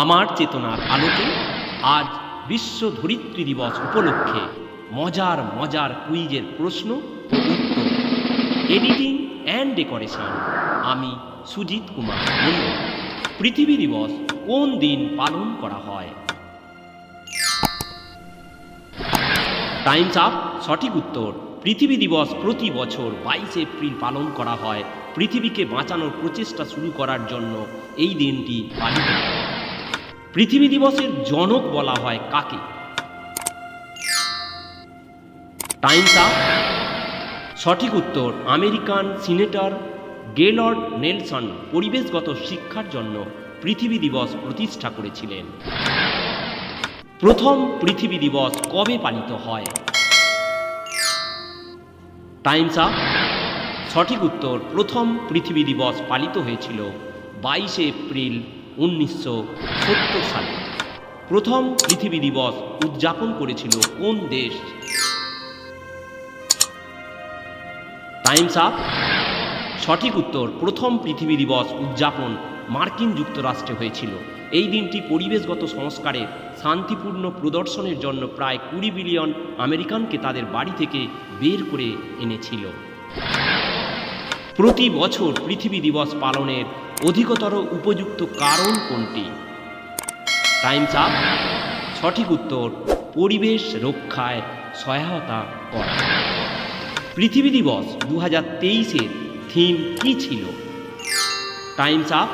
আমার চেতনার আলোকে আজ বিশ্ব ধরিত্রী দিবস উপলক্ষে মজার মজার কুইজের প্রশ্ন উত্তর। এডিটিং অ্যান্ড ডেকোরেশন আমি সুজিত কুমার মন্ডল পৃথিবী দিবস কোন দিন পালন করা হয়? টাইমস আপ সঠিক উত্তর, পৃথিবী দিবস প্রতি বছর বাইশে এপ্রিল পালন করা হয়। পৃথিবীকে বাঁচানোর প্রচেষ্টা শুরু করার জন্য এই দিনটি পালিত হয়। পৃথিবী দিবসের জনক বলা হয় কাকে? টাইমস সঠিক উত্তর, আমেরিকান সিনেটর গেলর্ড নেলসন পরিবেশগত শিক্ষার জন্য পৃথিবী দিবস প্রতিষ্ঠা করেছিলেন। প্রথম পৃথিবী দিবস কবে পালিত হয়? টাইমস সঠিক উত্তর, প্রথম পৃথিবী দিবস পালিত হয়েছিল বাইশে এপ্রিল উনিশশো সত্তর সালে প্রথম পৃথিবী দিবস উদযাপন করেছিল কোন দেশ? Times up. সঠিক উত্তর, প্রথম পৃথিবী দিবস উদযাপন মার্কিন যুক্তরাষ্ট্রে হয়েছিল। এই দিনটি পরিবেশগত সংস্কারের শান্তিপূর্ণ প্রদর্শনের জন্য প্রায় কুড়ি বিলিয়ন আমেরিকানকে তাদের বাড়ি থেকে বের করে এনেছিল। প্রতি বছর পৃথিবী দিবস পালনের অধিকতর উপযুক্ত কারণ কোনটি? টাইমস আপ সঠিক উত্তর, পরিবেশ রক্ষায় সহায়তা করা। পৃথিবী দিবস দু হাজার তেইশের থিম কী ছিল? টাইমস আপ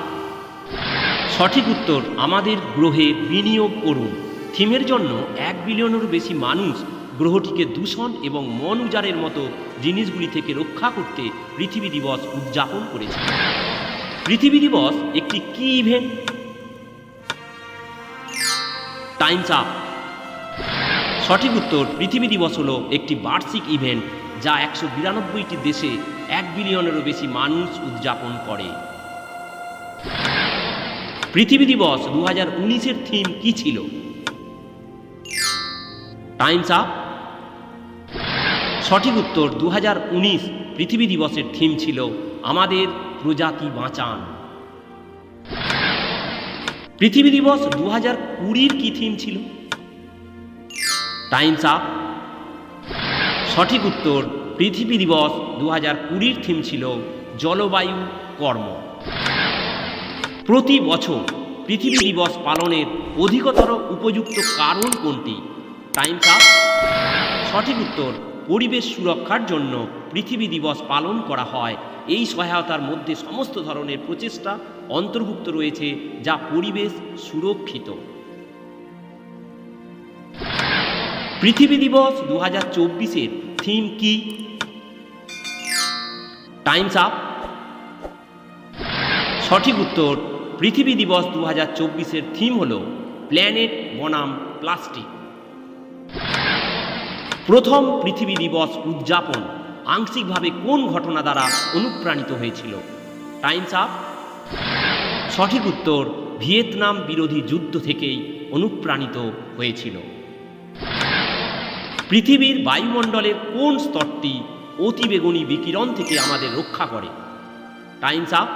সঠিক উত্তর, আমাদের গ্রহে বিনিয়োগ করুন। থিমের জন্য এক বিলিয়নের বেশি মানুষ গ্রহটিকে দূষণ এবং মন উজাড়ের মতো জিনিসগুলি থেকে রক্ষা করতে পৃথিবী দিবস উদযাপন করেছে। পৃথিবী দিবস একটি কি ইভেন্ট টাইমস আপ সঠিক উত্তর, পৃথিবী দিবস হলো একটি বার্ষিক ইভেন্ট যা একশো বিরানব্বইটি দেশে এক বিলিয়নেরও বেশি মানুষ উদযাপন করে। পৃথিবী দিবস দু হাজার উনিশের থিম কি ছিল? টাইমস আপ সঠিক উত্তর দু হাজার উনিশ পৃথিবী দিবসের থিম ছিল আমাদের প্রজাতি বাঁচান? পৃথিবী দিবস দু হাজার কুড়ির কি থিম ছিল? টাইমস আপ সঠিক উত্তর, পৃথিবী দিবস দু হাজার কুড়ির থিম ছিল জলবায়ু কর্ম। প্রতি বছর পৃথিবী দিবস পালনের অধিকতর উপযুক্ত কারণ কোনটি? টাইমস আপ সঠিক উত্তর, পরিবেশ সুরক্ষার জন্য পৃথিবী দিবস পালন করা হয়। এই সহায়তার মধ্যে সমস্ত ধরনের প্রচেষ্টা অন্তর্ভুক্ত রয়েছে, যা পরিবেশ সুরক্ষিত। পৃথিবী দিবস দু হাজার চব্বিশের থিম কি? টাইমস আপ সঠিক উত্তর, পৃথিবী দিবস দু হাজার চব্বিশের থিম হল প্ল্যানেট বনাম প্লাস্টিক প্রথম পৃথিবী দিবস উদযাপন। আংশিকভাবে কোন ঘটনা দ্বারা অনুপ্রাণিত হয়েছিল? Times up. সঠিক উত্তর, ভিয়েতনাম বিরোধী যুদ্ধ থেকেই অনুপ্রাণিত হয়েছিল। পৃথিবীর বায়ুমণ্ডলের কোন স্তরটি অতিবেগুনি বিকিরণ থেকে আমাদের রক্ষা করে? Times up.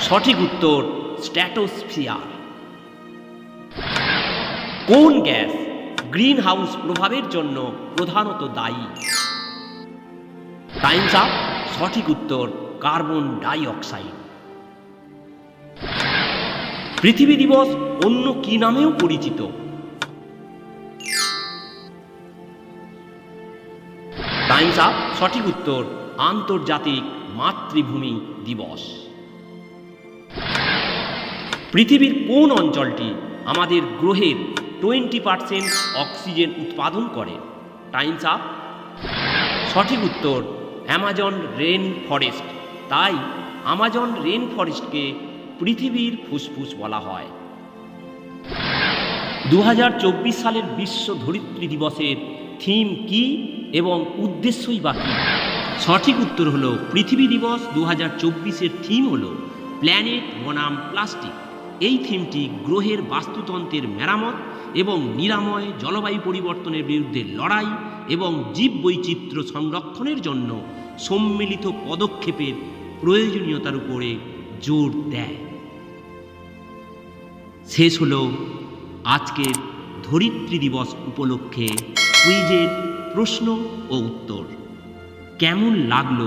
সঠিক উত্তর, স্ট্র্যাটোস্ফিয়ার। কোন গ্যাস গ্রিন হাউস প্রভাবের জন্য প্রধানত দায়ী। টাইমস আপ সঠিক উত্তর কার্বন ডাই অক্সাইড পৃথিবী দিবস অন্য কি নামেও পরিচিত? টাইমস আপ সঠিক উত্তর, আন্তর্জাতিক মাতৃভূমি দিবস। পৃথিবীর কোন অঞ্চলটি আমাদের গ্রহের টোয়েন্টি পার্সেন্ট অক্সিজেন উৎপাদন করে। Times up. সঠিক উত্তর, অ্যামাজন রেন ফরেস্ট তাই আমাজন রেন ফরেস্টকে পৃথিবীর ফুসফুস বলা হয়। দু হাজার চব্বিশ সালের বিশ্ব ধরিত্রী দিবসের থিম কি এবং উদ্দেশ্যই বা কী? সঠিক উত্তর হলো, পৃথিবী দিবস দু হাজার চব্বিশের থিম হলো প্ল্যানেট বনাম প্লাস্টিক। এই থিমটি গ্রহের বাস্তুতন্ত্রের মেরামত এবং নিরাময় জলবায়ু পরিবর্তনের বিরুদ্ধে লড়াই এবং জীব বৈচিত্র্য সংরক্ষণের জন্য সম্মিলিত পদক্ষেপের প্রয়োজনীয়তার উপরে জোর দেয়। শেষ হল আজকের ধরিত্রী দিবস উপলক্ষে কুইজের প্রশ্ন ও উত্তর। কেমন লাগল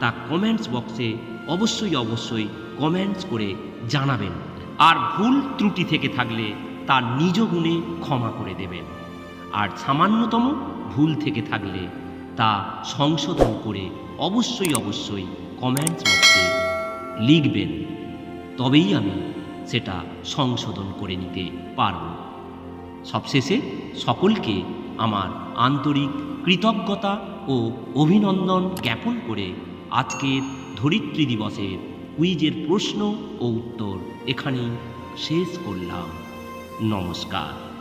তা কমেন্টস বক্সে অবশ্যই অবশ্যই কমেন্টস করে জানাবেন। আর ভুল ত্রুটি থেকে থাকলে তার নিজ গুণে ক্ষমা করে দেবেন। আর সামান্যতম ভুল থেকে থাকলে তা সংশোধন করে অবশ্যই অবশ্যই কমেন্টস বক্সে লিখবেন। তবেই আমি সেটা সংশোধন করে নিতে পারব। সবশেষে সকলকে আমার আন্তরিক কৃতজ্ঞতা ও অভিনন্দন জ্ঞাপন করে আজকের ধরিত্রী দিবসের কুইজের প্রশ্ন ও উত্তর এখানেই শেষ করলাম। নমস্কার।